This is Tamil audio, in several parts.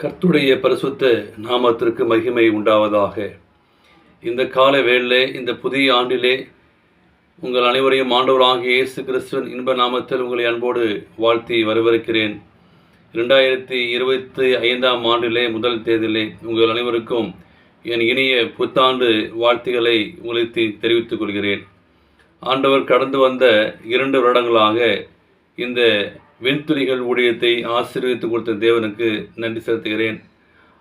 கர்த்துடைய பரிசுத்த நாமத்திற்கு மகிமை உண்டாவதாக. இந்த கால வேளிலே இந்த புதிய ஆண்டிலே உங்கள் அனைவரையும் ஆண்டவராகிய இயேசு கிறிஸ்துவின் இன்ப நாமத்தில் உங்களை அன்போடு வாழ்த்தி வரவிருக்கிறேன் இரண்டாயிரத்தி இருபத்தி ஐந்தாம் ஆண்டிலே முதல் தேதியிலே உங்கள் அனைவருக்கும் என் இனிய புத்தாண்டு வாழ்த்துக்களை உங்களுக்கு தெரிவித்துக் கொள்கிறேன். ஆண்டவர் கடந்து வந்த இரண்டு வருடங்களாக இந்த வெண்துளிகள் ஊழியத்தை ஆசீர்வதித்து கொடுத்த தேவனுக்கு நன்றி செலுத்துகிறேன்.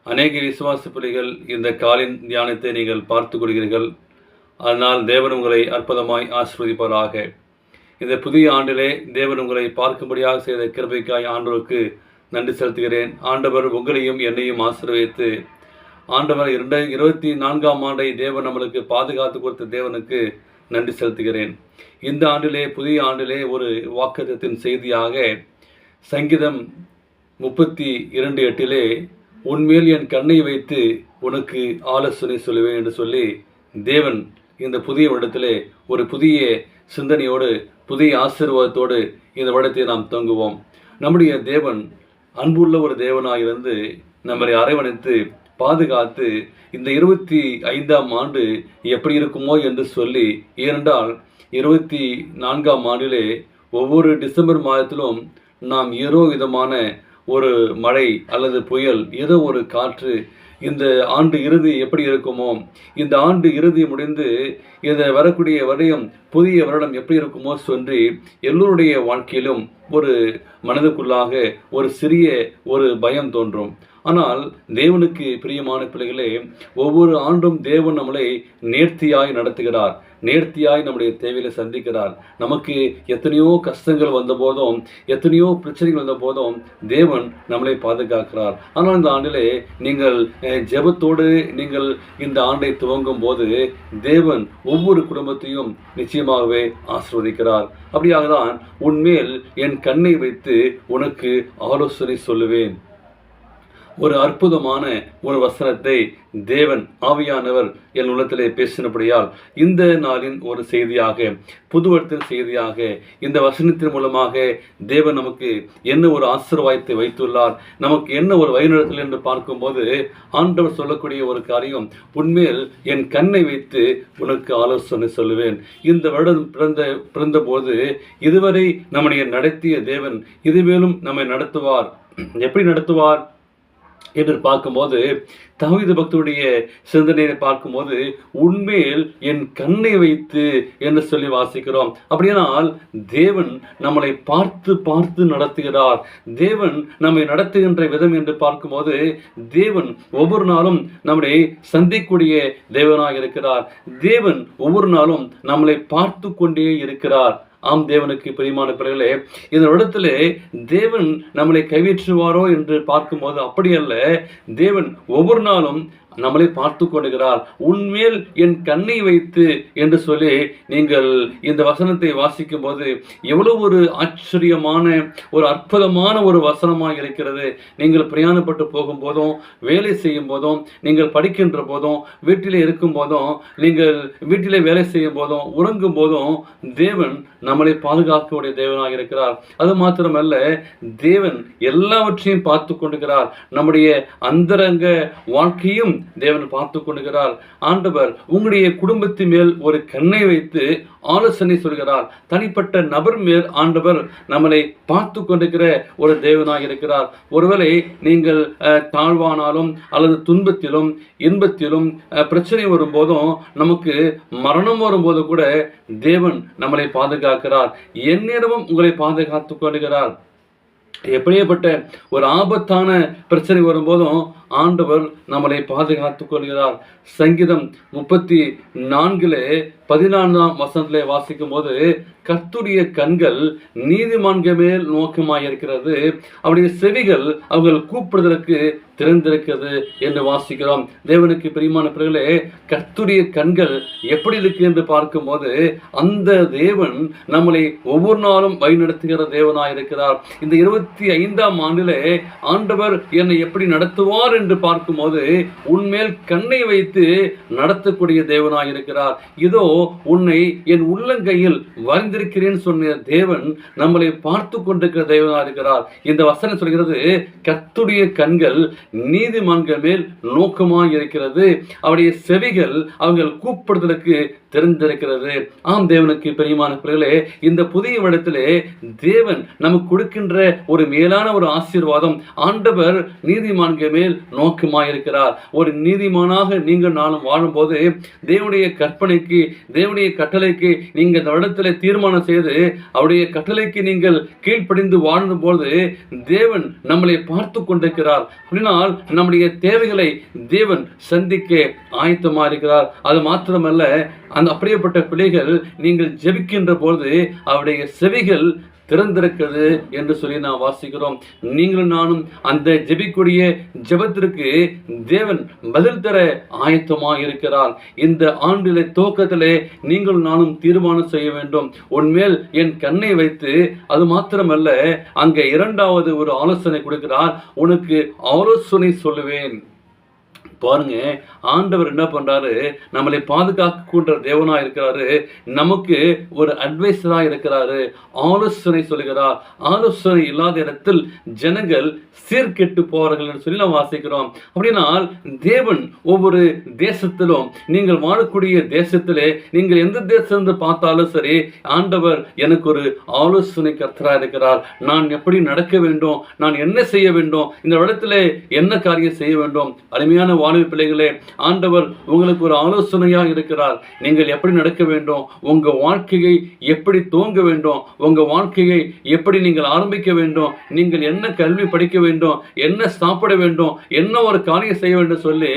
அநேக விசுவாச பிள்ளைகள் இந்த காலின் தியானத்தை நீங்கள் பார்த்து கொள்கிறீர்கள். அதனால் தேவன் உங்களை அற்புதமாய் ஆசீர்வதிப்பாராக. இந்த புதிய ஆண்டிலே தேவன் உங்களை பார்க்கும்படியாக செய்த கிருபைக்காய் ஆண்டவருக்கு நன்றி செலுத்துகிறேன். ஆண்டவர் உங்களையும் என்னையும் ஆசீர்வதித்து ஆண்டவர் இரண்டு இருபத்தி நான்காம் ஆண்டை தேவன் நம்மளுக்கு பாதுகாத்து கொடுத்த தேவனுக்கு நன்றி செலுத்துகிறேன். இந்த ஆண்டிலே புதிய ஆண்டிலே ஒரு வாக்குத்தத்தின் செய்தியாக சங்கீதம் முப்பத்தி இரண்டு எட்டிலே உன்மேல் என் கண்ணை வைத்து உனக்கு ஆலோசனை சொல்லுவேன் என்று சொல்லி தேவன் இந்த புதிய வருடத்திலே ஒரு புதிய சிந்தனையோடு புதிய ஆசீர்வாதத்தோடு இந்த வருடத்தை நாம் தொங்குவோம் நம்முடைய தேவன் அன்புள்ள ஒரு தேவனாக இருந்து நம்மை அரவணைத்து பாதுகாத்து இந்த இருபத்தி ஐந்தாம் ஆண்டு எப்படி இருக்குமோ என்று சொல்லி ஏனென்றால் இருபத்தி நான்காம் ஆண்டிலே ஒவ்வொரு டிசம்பர் மாதத்திலும் நாம் ஏதோ விதமான ஒரு மழை அல்லது புயல் ஏதோ ஒரு காற்று இந்த ஆண்டு இறுதி எப்படி இருக்குமோ இந்த ஆண்டு இறுதி முடிந்து இந்த வரக்கூடிய வருடம் புதிய வருடம் எப்படி இருக்குமோ சொல்லி எல்லோருடைய வாழ்க்கையிலும் ஒரு மனதுக்குள்ளாக ஒரு சிறிய ஒரு பயம் தோன்றும். ஆனால் தேவனுக்கு பிரியமான பிள்ளைகளே ஒவ்வொரு ஆண்டும் தேவன் நம்மளை நேர்த்தியாய் நடத்துகிறார். நேர்த்தியாய் நம்முடைய தேவையில சந்திக்கிறார். நமக்கு எத்தனையோ கஷ்டங்கள் வந்த போதும் எத்தனையோ பிரச்சனைகள் வந்த போதும் தேவன் நம்மளை பாதுகாக்கிறார். ஆனால் இந்த ஆண்டிலே நீங்கள் ஜெபத்தோடு நீங்கள் இந்த ஆண்டை துவங்கும் போது தேவன் ஒவ்வொரு குடும்பத்தையும் நிச்சயமாகவே ஆசிர்வதிக்கிறார். அப்படியாக தான் உன்மேல் என் கண்ணை வைத்து உனக்கு ஆலோசனை சொல்லுவேன். ஒரு அற்புதமான ஒரு வசனத்தை தேவன் ஆவியானவர் என் உள்ளத்திலே பேசினபடியால் இந்த நாளின் ஒரு செய்தியாக புதுவத்தின் செய்தியாக இந்த வசனத்தின் மூலமாக தேவன் நமக்கு என்ன ஒரு ஆசீர்வாதத்தை வைத்துள்ளார் நமக்கு என்ன ஒரு வழிநடத்தல் என்று பார்க்கும்போது ஆண்டவர் சொல்லக்கூடிய ஒரு காரியம் உண்மையில் என் கண்ணை வைத்து உனக்கு ஆலோசனை சொல்லுவேன். இந்த வருடம் பிறந்த பிறந்தபோது இதுவரை நம்முடைய நடத்திய தேவன் இதுவேலும் நம்மை நடத்துவார். எப்படி நடத்துவார்? என்று பார்க்கும்போது தவித பக்தருடைய சிந்தனையை பார்க்கும்போது உண்மையில் என் கண்ணை வைத்து என்று சொல்லி வாசிக்கிறோம். அப்படியானால் தேவன் நம்மளை பார்த்து பார்த்து நடத்துகிறார். தேவன் நம்மை நடத்துகின்ற விதம் என்று பார்க்கும்போது தேவன் ஒவ்வொரு நாளும் நம்மளை சந்திக்கூடிய தேவனாக இருக்கிறார். தேவன் ஒவ்வொரு நாளும் நம்மளை பார்த்து கொண்டே இருக்கிறார். ஆம் தேவனுக்கு பிரியமான பிள்ளைகளே இந்த இடத்துல தேவன் நம்மளை கைவிற்றுவாரோ என்று பார்க்கும்போது அப்படி அல்ல தேவன் ஒவ்வொரு நாளும் நம்மளை பார்த்து கொண்டுகிறார் உன்மேல் என் கண்ணை வைத்து என்று சொல்லி நீங்கள் இந்த வசனத்தை வாசிக்கும் போது எவ்வளவு ஒரு ஆச்சரியமான ஒரு அற்புதமான ஒரு வசனமாக இருக்கிறது. நீங்கள் பிரயாணப்பட்டு போகும்போதும் வேலை செய்யும் போதும் நீங்கள் படிக்கின்ற போதும் வீட்டிலே இருக்கும் போதும் நீங்கள் வீட்டிலே வேலை செய்யும் போதும் உறங்கும் போதும் தேவன் நம்மளை பாதுகாக்கக்கூடிய தேவனாக இருக்கிறார். அது மாத்திரமல்ல தேவன் எல்லாவற்றையும் பார்த்து கொண்டுகிறார் நம்முடைய அந்தரங்க வாழ்க்கையும் தேவன் பார்த்து கொண்டுகிறார் ஆண்டவர் உங்களுடைய குடும்பத்தின் மேல் ஒரு கண்ணை வைத்து ஆலோசனை சொல்கிறார். தனிப்பட்ட நபர் மேல் ஆண்டவர் நம்மளை பார்த்து கொண்டிருக்கிற ஒரு தேவனாக இருக்கிறார். ஒருவேளை நீங்கள் அஹ், தாழ்வானாலும் அல்லது துன்பத்திலும் இன்பத்திலும் பிரச்சனை வரும்போதும் நமக்கு மரணம் வரும்போது கூட தேவன் நம்மளை பாதுகாக்கிறார். எந்நேரமும் உங்களை பாதுகாத்து கொள்கிறார். எப்படியேப்பட்ட ஒரு ஆபத்தான பிரச்சனை வரும்போதும் ஆண்டவர் நம்மளை பாதுகாத்துக் கொள்கிறார். சங்கீதம் முப்பத்தி நான்கிலே பதினான்காம் வசனத்திலே வாசிக்கும் போது கர்த்துடைய கண்கள் நீதிமான்கள் மேல் நோக்கமாயிருக்கிறது. அவருடைய செவிகள் அவர்கள் கூப்பிடுதலுக்கு திறந்திருக்கிறது என்று வாசிக்கிறோம். தேவனுக்கு பிரியமான பிறகுகளே கர்த்துடைய கண்கள் எப்படி இருக்கு? என்று பார்க்கும்போது அந்த தேவன் நம்மளை ஒவ்வொரு நாளும் வழிநடத்துகிற தேவனாக இருக்கிறார் இந்த இருபத்தி ஐந்தாம் ஆண்டிலே ஆண்டவர் என்னை எப்படி நடத்துவார் என்று பார்க்கும்போது உன்மேல் கண்ணை வைத்து நடத்தக்கூடிய தேவனாக இருக்கிறார் இதோ உன்னை என் உள்ளங்கையில் வரைந்திருக்கிறேன் சொன்ன தேவன் நம்மளை பார்த்து கொண்டிருக்கிற தேவனா இருக்கிறார். இந்த வசனம் சொல்கிறது கத்துடைய கண்கள் நீதிமான்கள் மேல் நோக்கமாக இருக்கிறது. அவருடைய செவிகள் அவங்கள் கூப்பிடுதலுக்கு தெரிந்திருக்கிறது ஆம் தேவனுக்கு பெரியமான பிள்ளைகளே இந்த புதிய இடத்திலே தேவன் நமக்கு கொடுக்கின்ற ஒரு மேலான ஒரு ஆசீர்வாதம் ஆண்டவர் நீதிமான்கள் மேல் நோக்கமாயிருக்கிறார் ஒரு நீதிமானாக நீங்கள் நானும் வாழும்போது தேவனுடைய கற்பனைக்கு தேவனுடைய கட்டளைக்கு நீங்கள் இந்த வருடத்தில் தீர்மானம் செய்து அவருடைய கட்டளைக்கு நீங்கள் கீழ்ப்படிந்து வாழும்போது தேவன் நம்மளை பார்த்து கொண்டிருக்கிறார். அப்படின்னால் நம்முடைய தேவைகளை தேவன் சந்திக்க ஆயத்தமாக இருக்கிறார். அது மாத்திரமல்ல அந்த அப்படியேப்பட்ட பிள்ளைகள் நீங்கள் ஜெபிக்கின்ற பொழுது அவருடைய செவிகள் திறந்திருக்கிறது என்று சொல்லி நாம் வாசிக்கிறோம். நீங்களும் நானும் அந்த ஜெபிக்கூடிய ஜெபத்திற்கு தேவன் பதில் தர ஆயத்தமாக இருக்கிறார். இந்த ஆண்டிலே துவக்கத்திலே நீங்களும் நானும் தீர்மானம் செய்ய வேண்டும். உன்மேல் என் கண்ணை வைத்து அது மாத்திரமல்ல அங்கே இரண்டாவது ஒரு ஆலோசனை கொடுக்கிறார். உனக்கு ஆலோசனை சொல்லுவேன். பாருங்க ஆண்டவர் என்ன பண்றாரு? நம்மளை பாதுகாக்கின்ற தேவனா இருக்கிறாரு. நமக்கு ஒரு அட்வைசரா இருக்கிறாரு. ஆலோசனை சொல்லுகிறார். ஆலோசனை இல்லாத இடத்தில் ஜனங்கள் சீர்கெட்டு போவார்கள் என்று சொல்லி நாம் வாசிக்கிறோம். அப்படின்னால் தேவன் ஒவ்வொரு தேசத்திலும் நீங்கள் வாழக்கூடிய தேசத்திலே நீங்கள் எந்த தேசம் பார்த்தாலும் சரி ஆண்டவர் எனக்கு ஒரு ஆலோசனை கர்த்தராக இருக்கிறார். நான் எப்படி நடக்க வேண்டும்? நான் என்ன செய்ய வேண்டும்? இந்த இடத்துல என்ன காரியம் செய்ய வேண்டும்? அருமையான வாழ்வு பிள்ளைகளே ஆண்டவர் உங்களுக்கு ஒரு ஆலோசனையா இருக்கிறார். நீங்கள் எப்படி நடக்க வேண்டும்? உங்க வாழ்க்கையை எப்படி துவங்க வேண்டும்? உங்க வாழ்க்கையை எப்படி நீங்கள் ஆரம்பிக்க வேண்டும்? நீங்கள் என்ன கல்வி படிக்க வேண்டும்? என்ன சாப்பிட வேண்டும்? என்ன ஒரு காரியம் செய்ய வேண்டும் சொல்லி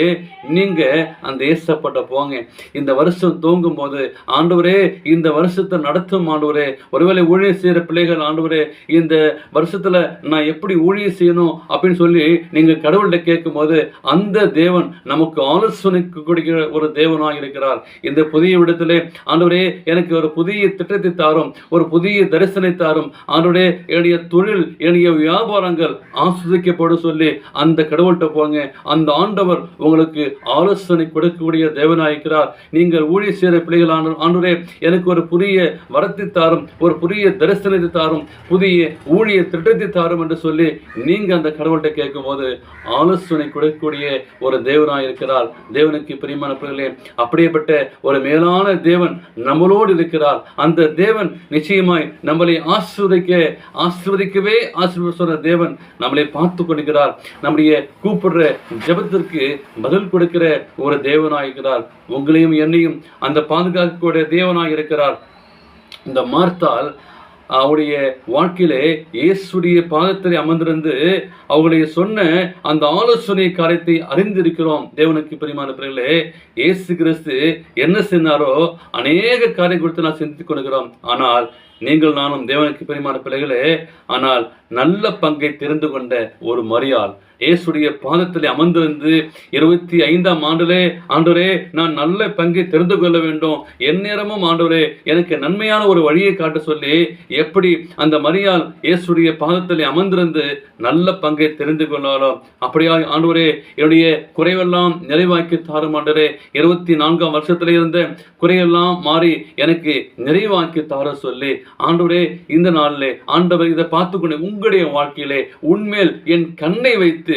நீங்க அந்த ஏசப்பட்ட போங்க. இந்த வருஷம் துவங்கும் போது ஆண்டவரே இந்த வருஷத்தை நடத்தும் ஆண்டவரே ஒருவேளை ஊழியர் செய்யற பிள்ளைகள் ஆண்டவரே இந்த வருஷத்துல நான் எப்படி ஊழியர் செய்யணும் அப்படின்னு சொல்லி நீங்க கடவுள்கிட்ட கேட்கும் போது அந்த தேவன் நமக்கு ஆலோசனைக்கு கொடுக்கிற ஒரு தேவனாக இருக்கிறார். இந்த புதிய இடத்திலே ஆண்டவரே எனக்கு ஒரு புதிய திட்டத்தை தாரும் ஒரு புதிய தரிசனை தாரும். ஆண்டவரே என்னுடைய தொழில் என்னுடைய வியாபாரங்கள் ஆஸ்வதிக்கப்படும் சொல்லி அந்த கடவுள்கிட்ட போங்க. அந்த ஆண்டவர் உங்களுக்கு ஆலோசனை கொடுக்கக்கூடிய தேவனாக இருக்கிறார். நீங்கள் ஊழிய சேர பிள்ளைகளான ஆண்டவரே எனக்கு ஒரு புதிய வரத்தை தாரும் ஒரு புதிய தரிசனத்தை தாரும் புதிய ஊழிய திட்டத்தை தாரும் என்று சொல்லி நீங்க அந்த கடவுள்கிட்ட கேட்கும்போது ஆலோசனை கொடுக்கக்கூடிய ஒரு தேவனாக இருக்கிறார் தேவனுக்கு பிரியமான பிள்ளைகளே அப்படியேப்பட்ட ஒரு மேலான தேவன் நம்மளோடு இருக்கிறார். அந்த தேவன் நிச்சயமாய் நம்மளை ஆசிர்வதிக்க ஆசிர்வதிக்கவே ஆசீர்வதிக்க தேவன் நம்மளை பார்த்து கொண்டிருக்கிறார் நம்முடைய கூப்பிடுற ஜெபத்திற்கு பதில் கொடுக்கிற ஒரு தேவனாயிருக்கிறார் உங்களையும் என்னையும் அந்த பாதுகாக்கக்கூடிய தேவனாய் இருக்கிறார். இந்த மார்த்தால் அவருடைய வாழ்க்கையிலே இயேசுடைய பாதத்தில் அமர்ந்திருந்து அவங்களுடைய சொன்ன அந்த ஆலோசனை காரியத்தை அறிந்திருக்கிறோம். தேவனுக்கு பிரியமான பிள்ளைகளே இயேசு கிறிஸ்து என்ன செய்தாரோ அநேக காரியம் குறித்து நான் சிந்தித்துக் கொள்கிறோம். ஆனால் நீங்கள் நானும் தேவனுக்கு பிரியமான பிள்ளைகளே ஆனால் நல்ல பங்கை தெரிந்து கொண்ட ஒரு மரியாள் இயேசுடைய பாதத்தில் அமர்ந்திருந்து இருபத்தி ஐந்தாம் ஆண்டிலே ஆண்டவரே நான் நல்ல பங்கை தெரிந்து கொள்ள வேண்டும். எந்நேரமும் ஆண்டவரே எனக்கு நன்மையான ஒரு வழியை காட்ட சொல்லி எப்படி அந்த மரியால் இயேசுடைய பாதத்தில் அமர்ந்திருந்து நல்ல பங்கை தெரிந்து கொண்டாலும் அப்படியா ஆண்டவரே என்னுடைய குறைவெல்லாம் நிறைவாக்கி தாரும் ஆண்டவரே. இருபத்தி நான்காம் வருஷத்துல இருந்த குறையெல்லாம் மாறி எனக்கு நிறைவாக்கி தார சொல்லி ஆண்டவரே இந்த நாளிலே ஆண்டவர் இதை பார்த்துக்கொண்டு உங்களுடைய வாழ்க்கையிலே உண்மையில் என் கண்ணை வைத்து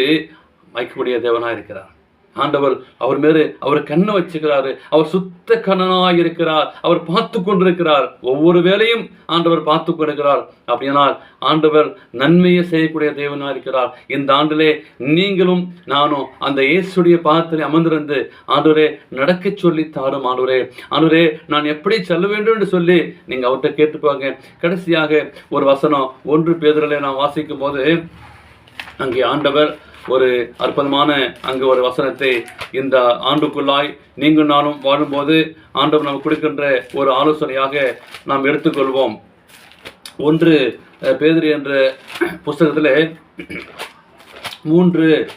வைக்கக்கூடிய தேவனா இருக்கிறார். ஆண்டவர் அவர் மேலே அவர் கண்ணை வச்சுக்கிறாரு. அவர் சுத்த கண்ணனாக இருக்கிறார். அவர் பார்த்து கொண்டிருக்கிறார். ஒவ்வொரு வேலையும் ஆண்டவர் பார்த்து கொண்டிருக்கிறார். அப்படினால் ஆண்டவர் நன்மையை செய்யக்கூடிய தேவனா இருக்கிறார். இந்த ஆண்டிலே நீங்களும் நானும் அந்த இயேசுடைய பாதத்தில் அமர்ந்திருந்து ஆண்டவரே நடக்க சொல்லி தாரும் ஆண்டவரே. ஆண்டவரே நான் எப்படி செல்ல வேண்டும் என்று சொல்லி நீங்க அவர்கிட்ட கேட்டுப்பாங்க கடைசியாக ஒரு வசனம் ஒன்று பேதரிலே நான் வாசிக்கும் போது அங்கே ஆண்டவர் ஒரு அற்புதமான அங்கு ஒரு வசனத்தை இந்த ஆண்டுக்குள்ளாய் நீங்கள் நானும் வாழும்போது ஆண்டவர் நமக்கு கொடுக்கின்ற ஒரு ஆலோசனையாக நாம் எடுத்துக்கொள்வோம். ஒன்று பேதிரி என்ற புஸ்தகத்தில் மூன்று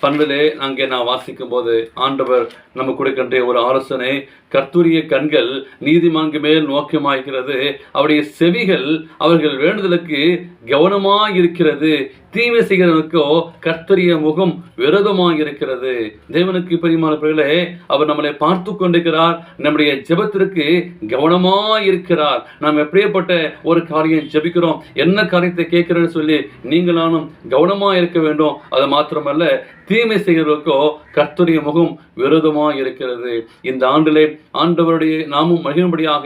பண்பிலே அங்கே நான் வாசிக்கும் போது ஆண்டவர் நமக்கு கொடுக்கின்ற ஒரு ஆலோசனை கர்த்தருடைய கண்கள் நீதிமான்கு மேல் நோக்கமாயிருக்கிறது அவருடைய செவிகள் அவர்கள் வேண்டுதலுக்கு கவனமாக இருக்கிறது தீமை செய்கிறவனுக்கோ கர்த்தரிய முகம் விரோதமாக இருக்கிறது தேவனுக்கு பிரியமானவர்களே அவர் நம்மளை பார்த்து கொண்டிருக்கிறார். நம்முடைய ஜெபத்திற்கு கவனமாக இருக்கிறார் நாம் எப்படியப்பட்ட ஒரு காரியம் ஜெபிக்கிறோம் என்ன காரியத்தை கேட்கிறேன்னு சொல்லி நீங்களானும் கவனமா இருக்க வேண்டும். அது மாத்திரமல்ல தீமை செய்கிறவர்களுக்கோ கர்த்தருடைய முகம் விரோதமாக இருக்கிறது இந்த ஆண்டிலே ஆண்டவருடைய நாமும் மகிழும்படியாக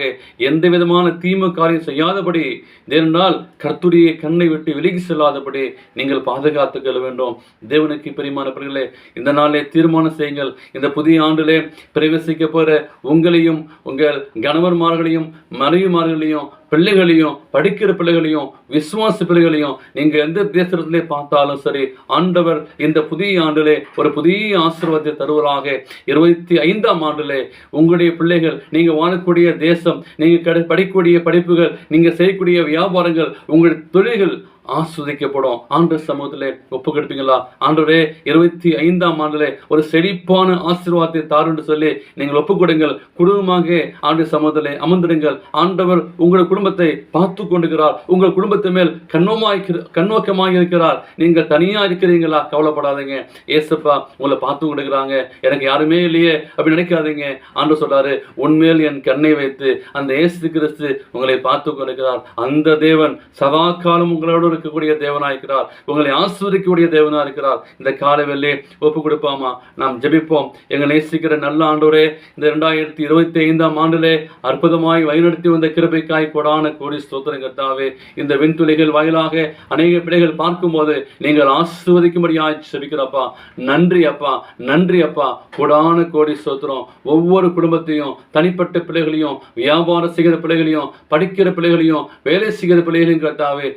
எந்த விதமான தீமை காரியம் செய்யாதபடி ஏனென்றால் கர்த்துடைய கண்ணை விட்டு விலகி செல்லாதபடி நீங்கள் பாதுகாத்துக்கொள்ள வேண்டும். தேவனுக்கு பிரியமானவர்களே இந்த நாளே தீர்மானம் செய்யுங்கள். இந்த புதிய ஆண்டிலே பிரவேசிக்க போகிற உங்களையும் உங்கள் கணவன்மார்களையும் மனைவிமார்களையும் பிள்ளைகளையும் படிக்கிற பிள்ளைகளையும் விசுவாச பிள்ளைகளையும் நீங்கள் எந்த தேசத்திலே பார்த்தாலும் சரி ஆண்டவர் இந்த புதிய ஆண்டிலே ஒரு புதிய ஆசீர்வாதத்தை தருவதாக இருபத்தி ஐந்தாம் ஆண்டிலே உங்களுடைய பிள்ளைகள் நீங்கள் வாழக்கூடிய தேசம் நீங்கள் கடை படிக்கக்கூடிய படிப்புகள் நீங்கள் செய்யக்கூடிய வியாபாரங்கள் உங்கள் தொழில்கள் ஆஸ்வதிக்கப்படும். ஆண்டு சமூகத்திலே ஒப்பு கெடுப்பீங்களா? ஆண்டவரே இருபத்தி ஐந்தாம் ஆண்டிலே ஒரு செழிப்பான ஆசீர்வாதத்தை தாருன்னு சொல்லி நீங்கள் ஒப்பு கொடுங்கள். குடும்பமாக ஆண்டு சமூகத்திலே அமர்ந்திடுங்கள். ஆண்டவர் உங்கள் குடும்பத்தை பார்த்து கொண்டுகிறார் உங்கள் குடும்பத்தின் மேல் கண்ணோமாய் கண்ணோக்கமாக இருக்கிறார். நீங்கள் தனியா இருக்கிறீங்களா? கவலைப்படாதீங்க. ஏசப்பா உங்களை பார்த்து கொண்டுக்கிறாங்க எனக்கு யாருமே இல்லையே அப்படி நினைக்காதீங்க. ஆண்டு சொல்றாரு உண்மையில் என் கண்ணை வைத்து அந்த இயேசு கிறிஸ்து உங்களை பார்த்து கொண்டிருக்கிறார். அந்த தேவன் சதா காலம் உங்களோடு கொடுக்கக்கூடிய தேவனாக இருக்கிறார். உங்களை ஆஸ்வதிக்கக்கூடிய தேவனாக இருக்கிறார். இந்த காலவெல்லே ஒப்பு கொடுப்பாமா நாம் ஜெபிப்போம். எங்கள் நேசிக்கிற நல்ல ஆண்டோரே இந்த இரண்டாயிரத்தி இருபத்தி ஐந்தாம் ஆண்டிலே அற்புதமாய் வழிநடத்தி வந்த கிருபைக்காய் கொடான கோடி ஸ்தோத்திரம் கர்த்தாவே. இந்த விண்துளைகள் வாயிலாக அநேக பிள்ளைகள் பார்க்கும்போது நீங்கள் ஆசிர்வதிக்கும்படியாய் ஜெபிக்கிறப்பா. நன்றி அப்பா நன்றி அப்பா. கொடான கோடி ஸ்தோத்திரம். ஒவ்வொரு குடும்பத்தையும் தனிப்பட்ட பிள்ளைகளையும் வியாபாரம் செய்கிற பிள்ளைகளையும் படிக்கிற பிள்ளைகளையும் வேலை செய்கிற பிள்ளைகளையும் கர்த்தாவே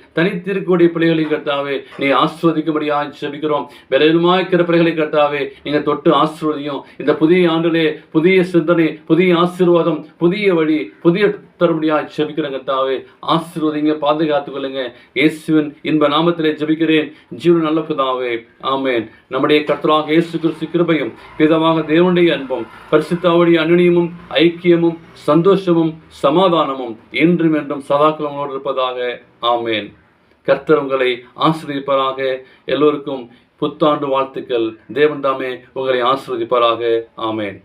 இருக்கக்கூடிய பிள்ளைகளையும் கர்த்தாவே நீ ஆஸ்வதிக்கும்படியாக ஜெபிக்கிறோம் விலையுமா இருக்கிற பிள்ளைகளை கர்த்தாவே நீங்க தொட்டு ஆசிர்வதியும் இந்த புதிய ஆண்டிலே புதிய சிந்தனை புதிய ஆசீர்வாதம் புதிய வழி புதிய தரும்படியாக ஜபிக்கிறேன் கர்த்தாவே ஆசீர்வதிங்க பாதுகாத்துக் கொள்ளுங்க. இயேசுவின் இன்ப நாமத்திலே ஜபிக்கிறேன். ஜீவன் நல்ல பிதாவே ஆமேன். நம்முடைய கர்த்தராக இயேசு கிறிஸ்து கிருபையும் பிதமாக தேவனுடைய அன்பும் பரிசுத்தாவுடைய அனுனியமும் ஐக்கியமும் சந்தோஷமும் சமாதானமும் என்றும் என்றும் சதாக்கலங்களோடு இருப்பதாக ஆமேன். கர்த்தர் உங்களை ஆசீர்வதிப்பாராக. எல்லோருக்கும் புத்தாண்டு வாழ்த்துக்கள். தேவன் தாமே உங்களை ஆசிரியப்பராக ஆமேன்.